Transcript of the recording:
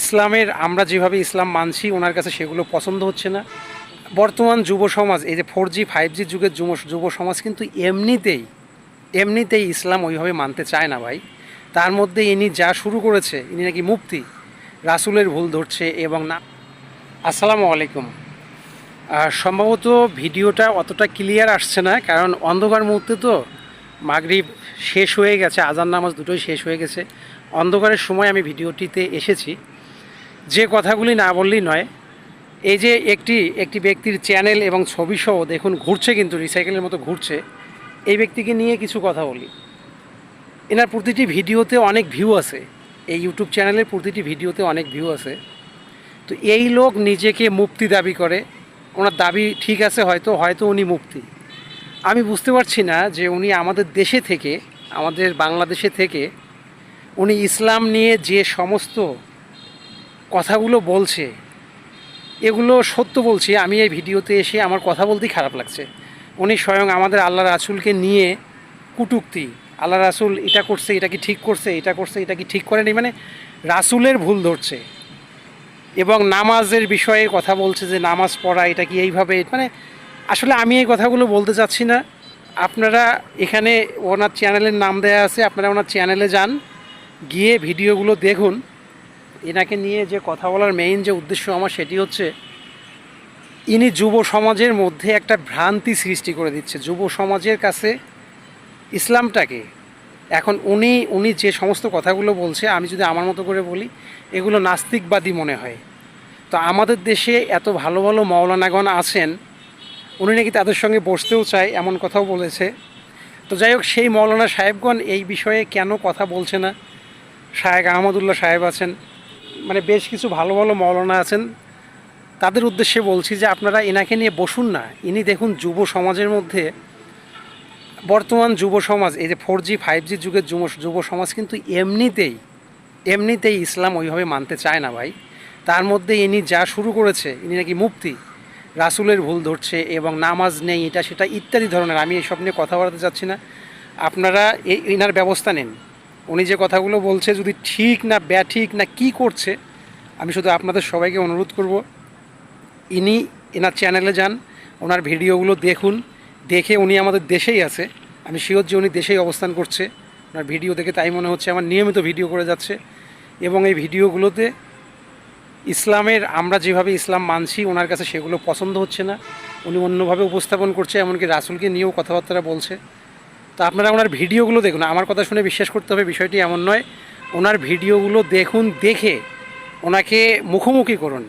ইসলামের, আমরা যেভাবে ইসলাম মানছি, ওনার কাছে সেগুলো পছন্দ হচ্ছে না। বর্তমান যুব সমাজ, এই যে ফোর জি ফাইভ জি যুগের যুব যুব সমাজ কিন্তু এমনিতেই এমনিতেই ইসলাম ওইভাবে মানতে চায় না ভাই। তার মধ্যে ইনি যা শুরু করেছে, ইনি নাকি মুক্তি রাসুলের ভুল ধরছে এবং না আসসালামু আলাইকুম। সম্ভবত ভিডিওটা অতটা ক্লিয়ার আসছে না, কারণ অন্ধকার মুহূর্তে তো মাগরিব শেষ হয়ে গেছে, আজান নামাজ দুটোই শেষ হয়ে গেছে। অন্ধকারের সময় আমি ভিডিওটিতে এসেছি। যে কথাগুলি না বললেই নয়, এই যে একটি একটি ব্যক্তির চ্যানেল এবং ছবি সহ দেখুন, ঘুরছে কিন্তু রিসাইকেলের মতো ঘুরছে, এই ব্যক্তিকে নিয়ে কিছু কথা বলি। এনার প্রতিটি ভিডিওতে অনেক ভিউ আছে, এই ইউটিউব চ্যানেলের প্রতিটি ভিডিওতে অনেক ভিউ আছে। তো এই লোক নিজেকে মুক্তি দাবি করে, ওনার দাবি ঠিক আছে, হয়তো হয়তো উনি মুক্তি। আমি বুঝতে পারছি না যে উনি আমাদের দেশে থেকে, আমাদের বাংলাদেশে থেকে, উনি ইসলাম নিয়ে যে সমস্ত কথাগুলো বলছে, এগুলো সত্য বলছি। আমি এই ভিডিওতে এসে আমার কথা বলতেই খারাপ লাগছে। উনি স্বয়ং আমাদের আল্লাহ রাসুলকে নিয়ে কুটুক্তি। আল্লাহ রাসুল এটা করছে, এটা কি ঠিক করছে, এটা করছে, এটা কি ঠিক করেনি? মানে রাসুলের ভুল ধরছে। এবং নামাজের বিষয়ে কথা বলছে যে নামাজ পড়া, এটা কি এইভাবে? মানে আসলে আমি এই কথাগুলো বলতে চাচ্ছি না। আপনারা এখানে ওনার চ্যানেলের নাম দেওয়া আছে, আপনারা ওনার চ্যানেলে যান, গিয়ে ভিডিওগুলো দেখুন। এনাকে নিয়ে যে কথা বলার মেইন যে উদ্দেশ্য আমার সেটি হচ্ছে, ইনি যুব সমাজের মধ্যে একটা ভ্রান্তি সৃষ্টি করে দিচ্ছে। যুব সমাজের কাছে ইসলামটাকে, এখন উনি উনি যে সমস্ত কথাগুলো বলছে, আমি যদি আমার মতো করে বলি, এগুলো নাস্তিকবাদী মনে হয়। তো আমাদের দেশে এত ভালো ভালো মৌলানাগণ আছেন, উনি নাকি তাদের সঙ্গে বসতেও চায়, এমন কথাও বলেছে। তো যাই হোক, সেই মৌলানা সাহেবগণ এই বিষয়ে কেন কথা বলছে না? শায়েক আহমদুল্লাহ সাহেব আছেন মানে বেশ কিছু ভালো ভালো মৌলানা আছেন। তাদের উদ্দেশ্যে বলছি যে আপনারা এনাকে নিয়ে বসুন না। ইনি দেখুন যুব সমাজের মধ্যে, বর্তমান যুব সমাজ, এই যে ফোর জি ফাইভ জি যুগের যুব যুব সমাজ কিন্তু এমনিতেই এমনিতেই ইসলাম ওইভাবে মানতে চায় না ভাই। তার মধ্যে ইনি যা শুরু করেছে, ইনি নাকি মুক্তি রাসুলের ভুল ধরছে এবং নামাজ নেই, এটা সেটা ইত্যাদি ধরনের, আমি এইসব নিয়ে কথা বলতে চাচ্ছি না। আপনারা এই ইনার ব্যবস্থা নিন। উনি যে কথাগুলো বলছে, যদি ঠিক না, ব্যাঠিক না, কি করছে, আমি শুধু আপনাদের সবাইকে অনুরোধ করব, ইনি এনার চ্যানেলে যান, ওনার ভিডিওগুলো দেখুন, দেখে উনি আমাদের দেশেই আছে, আমি শিওর যে উনি দেশেই অবস্থান করছে, ওনার ভিডিও দেখে তাই মনে হচ্ছে আমার নিয়মিত ভিডিও করে যাচ্ছে, এবং এই ভিডিওগুলোতে ইসলামের, আমরা যেভাবে ইসলাম মানছি, ওনার কাছে সেগুলো পছন্দ হচ্ছে না, উনি অন্যভাবে উপস্থাপন করছে, এমনকি রাসুলকে নিয়েও কথাবার্তা বলছে। তো আপনারা ওনার ভিডিওগুলো দেখুন, আমার কথা শুনে বিশ্বাস করতে হবে, বিষয়টি এমন নয়। ওনার ভিডিওগুলো দেখুন, দেখে ওনাকে মুখোমুখি করুন।